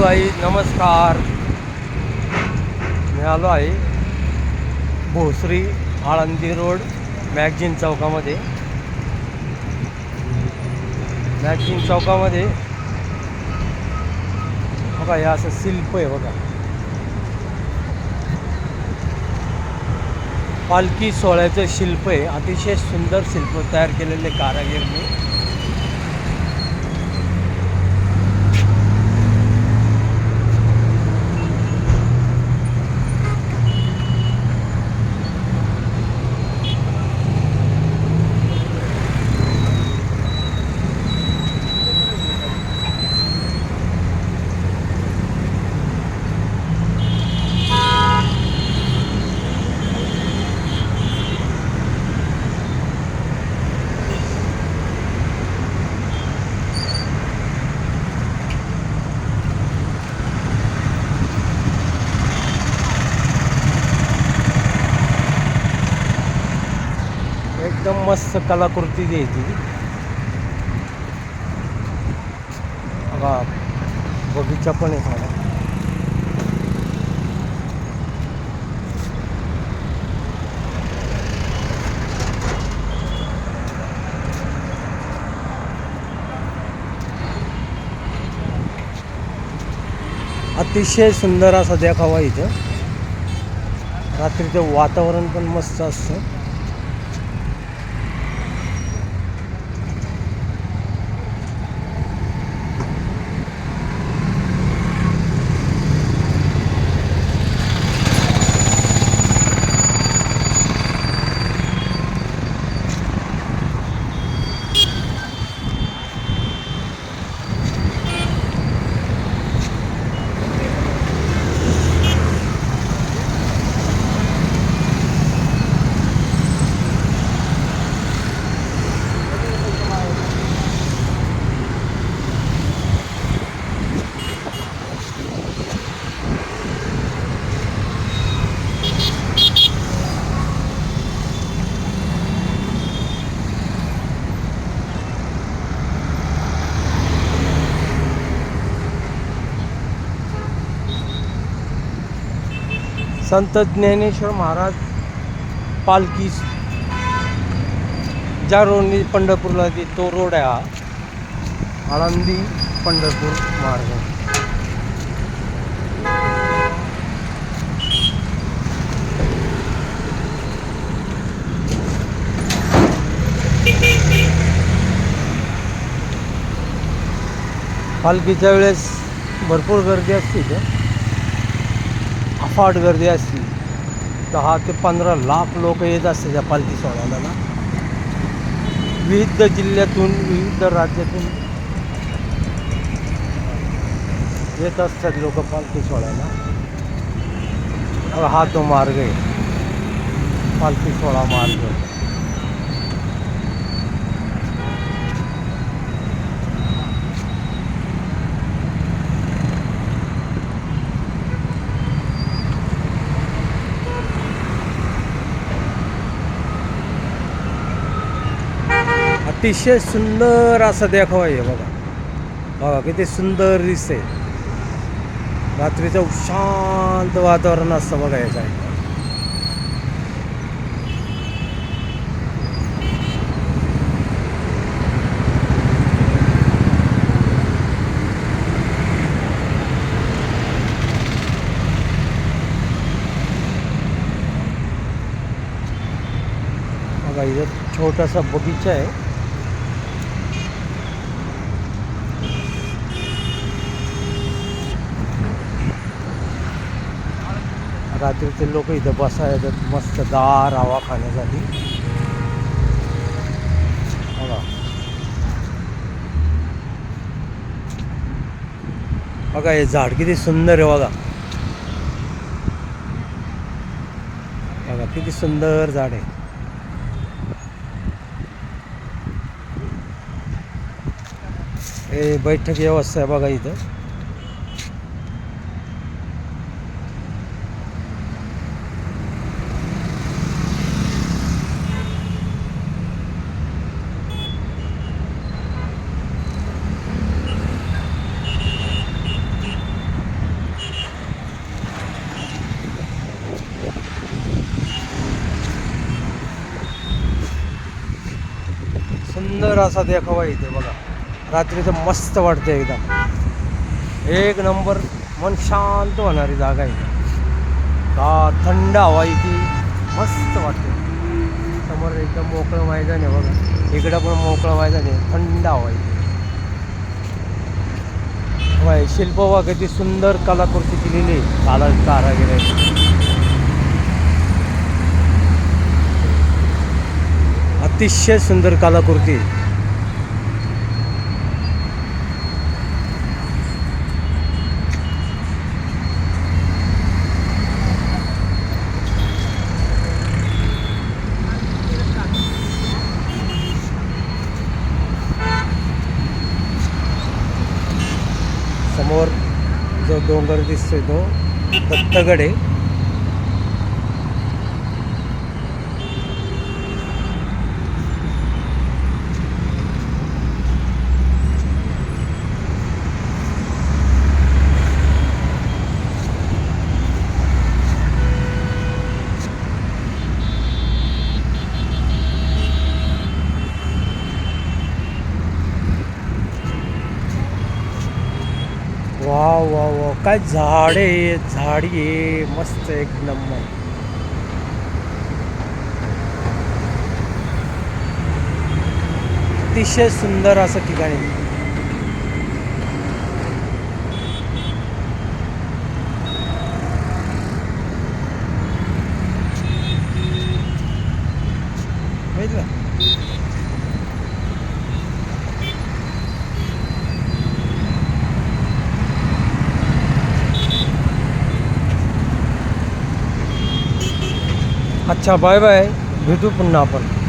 भाई नमस्कार. मी आलो आहे भोसरी आळंदी रोड मॅगझिन चौकामध्ये. मॅगझिन चौकामध्ये बघा हे असं शिल्प आहे बघा. पालखी सोहळ्याचं शिल्प आहे. अतिशय सुंदर शिल्प तयार केलेले कारागीरने एकदम मस्त कलाकृती द्यायची बघा बगीचा पण आहे मला अतिशय सुंदर असा देखावा इथं. रात्रीचं वातावरण पण मस्त असतं. संत ज्ञानेश्वर महाराज पालखी ज्या रोडनी पंढरपूरला ती तो रोड आहे हा. आळंदी पंढरपूर मार्ग. पालखीच्या वेळेस भरपूर गर्दी असते इथं. अफाट गर्दी असते दहा ते पंधरा लाख लोक येत असते त्या पालखी सोहळ्याला ना. विविध जिल्ह्यातून विविध राज्यातून येत असतात लोक पालखी सोहळ्याला हा तो मार्ग आहे. पालखी सोहळा मार्ग. अतिशय सुंदर असा देखावा आहे बघा. बघा किती सुंदर दिसते रात्रीचं शांत वातावरण असतं बघा याच्या बघा इथं छोटासा बगीचा आहे. रात्रीचे लोक इथं बसा येतात मस्त दार हवा खाण्यासाठी. बघा. बघा हे झाड किती सुंदर आहे बघा. बघा किती सुंदर झाड आहे. हे बैठक व्यवस्था आहे बघा इथं. सुंदर असा देखावा इथे बघा. रात्रीचं मस्त वाटतं एकदम. एक नंबर मन शांत होणारी जागा आहे. का थंड हवा इथे. मस्त वाटते समोर एकदम मोकळं मैदान आहे बघा. इकडं पण मोकळं मैदान आहे. थंड हवा इथे. शिल्प बघा किती सुंदर कलाकृती केलेली आहे. काला कारागिरांनी अतिशय सुंदर कलाकृती. समोर जो डोंगर दिसतोय तो दत्तगड आहे वा वा काय झाडे झाडी आहे मस्त एक नंबर. अतिशय सुंदर असं ठिकाण आहे माहिती का अच्छा बाय बाय भेटू पुन्हा आपण.